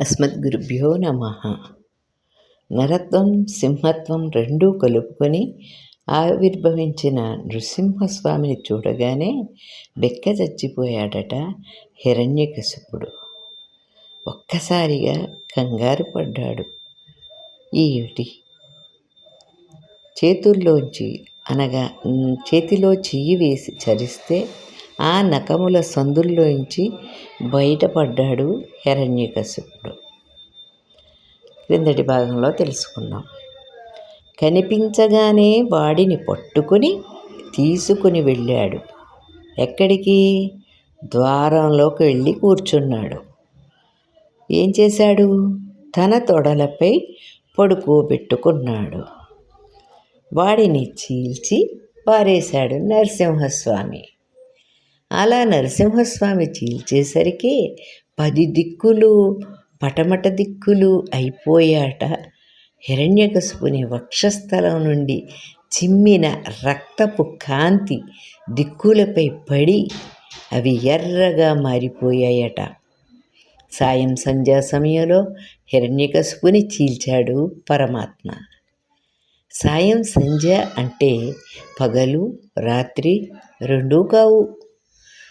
అస్మద్గురుభ్యో నమ. నరత్వం సింహత్వం రెండూ కలుపుకొని ఆవిర్భవించిన నృసింహస్వామిని చూడగానే బెక్క చచ్చిపోయాడట హిరణ్యకశిపుడు. ఒక్కసారిగా కంగారు పడ్డాడు. ఏమిటి? చేతుల్లోంచి అనగా చేతిలో చెయ్యి వేసి చరిస్తే ఆ నకముల సందుల్లోంచి బయటపడ్డాడు హిరణ్యకశిపుడు. క్రిందటి భాగంలో తెలుసుకున్నాం కనిపించగానే వాడిని పట్టుకుని తీసుకుని వెళ్ళాడు. ఎక్కడికి? ద్వారంలోకి వెళ్ళి కూర్చున్నాడు. ఏం చేశాడు? తన తొడలపై పడుకోబెట్టుకున్నాడు. వాడిని చీల్చి పారేశాడు నరసింహస్వామి. అలా నరసింహస్వామి చీల్చేసరికి పది దిక్కులు పటమట దిక్కులు అయిపోయాట. హిరణ్యకశుపుని వక్షస్థలం నుండి చిమ్మిన రక్తపు కాంతి దిక్కులపై పడి అవి ఎర్రగా మారిపోయాయట. సాయం సంధ్యా సమయంలో హిరణ్యకశుపుని చీల్చాడు పరమాత్మ. సాయం సంధ్య అంటే పగలు రాత్రి రెండూ కావు.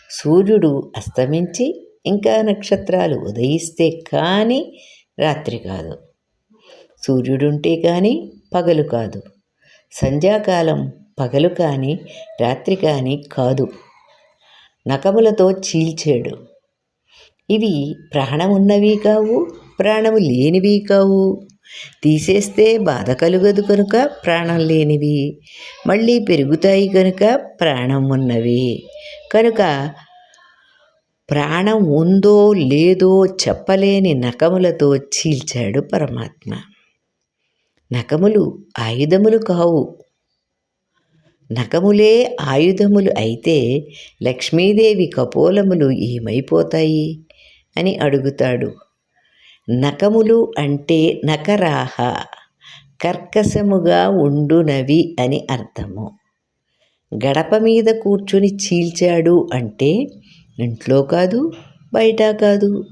సూర్యుడు అస్తమించి ఇంకా నక్షత్రాలు ఉదయిస్తే కానీ రాత్రి కాదు. సూర్యుడుంటే కానీ పగలు కాదు. సంధ్యాకాలం పగలు కానీ రాత్రి కానీ కాదు. నకములతో చీల్చాడు. ఇవి ప్రాణమున్నవి కావు ప్రాణము లేనివి కావు. తీసేస్తే బాధ కలుగదు కనుక ప్రాణం లేనివి. మళ్ళీ పెరుగుతాయి కనుక ప్రాణం ఉన్నవి. కనుక ప్రాణం ఉందో లేదో చెప్పలేని నకములతో చీల్చాడు పరమాత్మ. నకములు ఆయుధములు కావు. నకములే ఆయుధములు అయితే లక్ష్మీదేవి కపోలములు ఏమైపోతాయి? అని అడుగుతాడు నకములు అంటే నకరాహ కర్కశముగా ఉండునవి అని అర్థము. గడప మీద కూర్చుని చీల్చాడు అంటే ఇంట్లో కాదు బయట కాదు.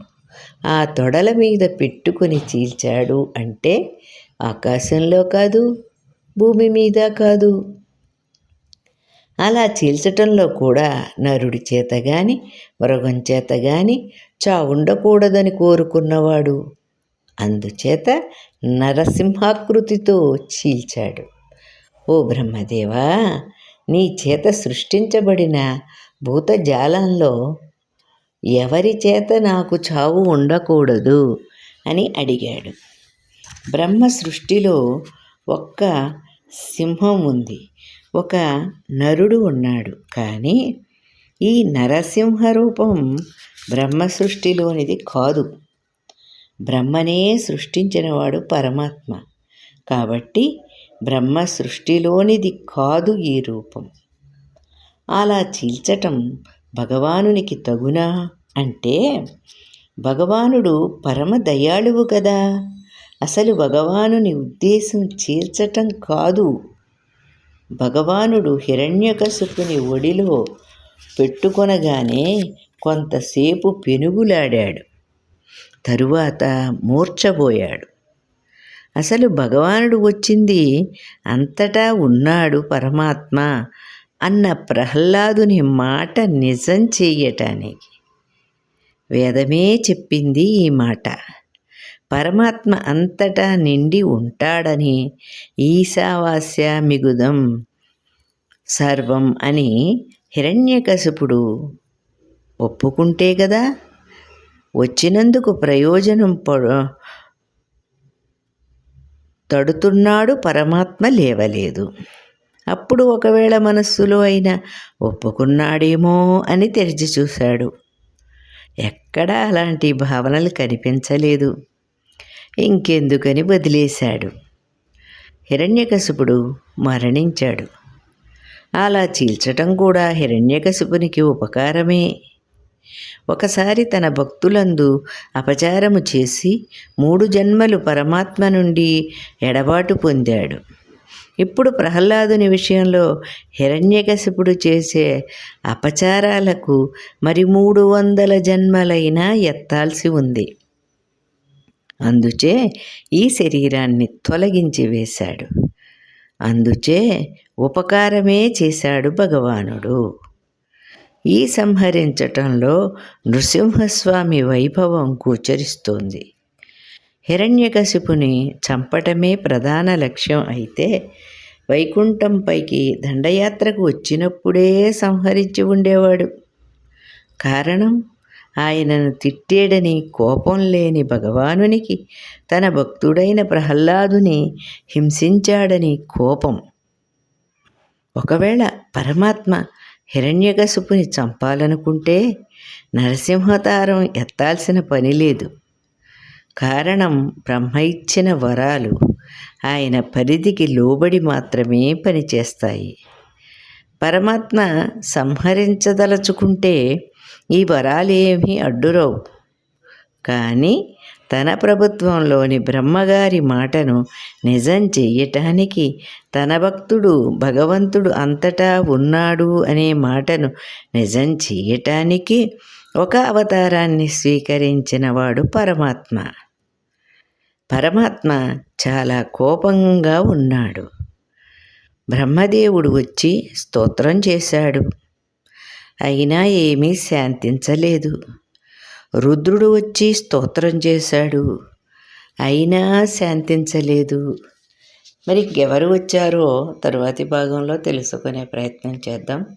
ఆ తొడల మీద పెట్టుకొని చీల్చాడు అంటే ఆకాశంలో కాదు భూమి మీద కాదు. అలా చీల్చటంలో కూడా నరుడి చేత గాని మృగం చేత గాని చావుండకూడదని కోరుకున్నవాడు. అందుచేత నరసింహాకృతితో చీల్చాడు. ఓ బ్రహ్మదేవా నీ చేత సృష్టించబడిన భూతజాలంలో ఎవరి చేత నాకు చావు ఉండకూడదు అని అడిగాడు. బ్రహ్మ సృష్టిలో ఒక్క సింహం ఉంది. ఒక నరుడు ఉన్నాడు. కానీ ఈ నరసింహ రూపం బ్రహ్మ సృష్టిలోనిది కాదు. బ్రహ్మనే సృష్టించినవాడు పరమాత్మ. కాబట్టి బ్రహ్మ సృష్టిలోనిది కాదు ఈ రూపం. అలా చీల్చటం భగవానునికి తగునా? అంటే భగవానుడు పరమ దయాళువు కదా అసలు భగవానుని ఉద్దేశం చీల్చటం కాదు. భగవానుడు హిరణ్యకశుపుని ఒడిలో పెట్టుకొనగానే కొంతసేపు పెనుగులాడాడు. తరువాత మూర్చబోయాడు అసలు భగవానుడు వచ్చింది అంతటా ఉన్నాడు పరమాత్మ అన్న ప్రహ్లాదుని మాట నిజం చెయ్యటానికి. వేదమే చెప్పింది ఈ మాట. పరమాత్మ అంతటా నిండి ఉంటాడని ఈశావాస్య మిగుదం. సర్వం అని హిరణ్యకశపుడు ఒప్పుకుంటే కదా వచ్చినందుకు ప్రయోజనం తడుతున్నాడు పరమాత్మ లేవలేదు. అప్పుడు ఒకవేళ మనస్సులో అయినా ఒప్పుకున్నాడేమో అని తెరిచి చూశాడు. ఎక్కడా అలాంటి భావనలు కనిపించలేదు. ఇంకెందుకని వదిలేశాడు. హిరణ్యకశిపుడు మరణించాడు. అలా చీల్చటం కూడా హిరణ్యకశిపునికి ఉపకారమే. ఒకసారి తన భక్తులందు అపచారము చేసి మూడు జన్మలు పరమాత్మ నుండి ఎడబాటు పొందాడు. ఇప్పుడు ప్రహ్లాదుని విషయంలో హిరణ్యకశిపుడు చేసే అపచారాలకు మరి మూడు వందల జన్మలైనా ఎత్తాల్సి ఉంది. అందుచే ఈ శరీరాన్ని తొలగించి వేశాడు. అందుచే ఉపకారమే చేశాడు భగవానుడు. ఈ సంహరించటంలో నృసింహస్వామి వైభవం గోచరిస్తోంది. హిరణ్యకశిపుని చంపటమే ప్రధాన లక్ష్యం అయితే వైకుంఠంపైకి దండయాత్రకు వచ్చినప్పుడే సంహరించి ఉండేవాడు. కారణం? ఆయనను తిట్టేడని కోపం లేని భగవానునికి తన భక్తుడైన ప్రహ్లాదుని హింసించాడని కోపం. ఒకవేళ పరమాత్మ హిరణ్యకశిపుని చంపాలనుకుంటే నరసింహతారం ఎత్తాల్సిన పని లేదు. కారణం బ్రహ్మ ఇచ్చిన వరాలు ఆయన పరిధికి లోబడి మాత్రమే పనిచేస్తాయి. పరమాత్మ సంహరించదలుచుకుంటే ఈ వరాలేమీ అడ్డురావు. కానీ తన ప్రభుత్వంలోని బ్రహ్మగారి మాటను నిజం చెయ్యటానికి తన భక్తుడు భగవంతుడు అంతటా ఉన్నాడు అనే మాటను నిజం చెయ్యటానికి ఒక అవతారాన్ని స్వీకరించినవాడు పరమాత్మ. పరమాత్మ చాలా కోపంగా ఉన్నాడు. బ్రహ్మదేవుడు వచ్చి స్తోత్రం చేశాడు. అయినా ఏమీ శాంతించలేదు. రుద్రుడు వచ్చి స్తోత్రం చేశాడు. అయినా శాంతించలేదు. మరి ఎవరు వచ్చారో తరువాతి భాగంలో తెలుసుకునే ప్రయత్నం చేద్దాం.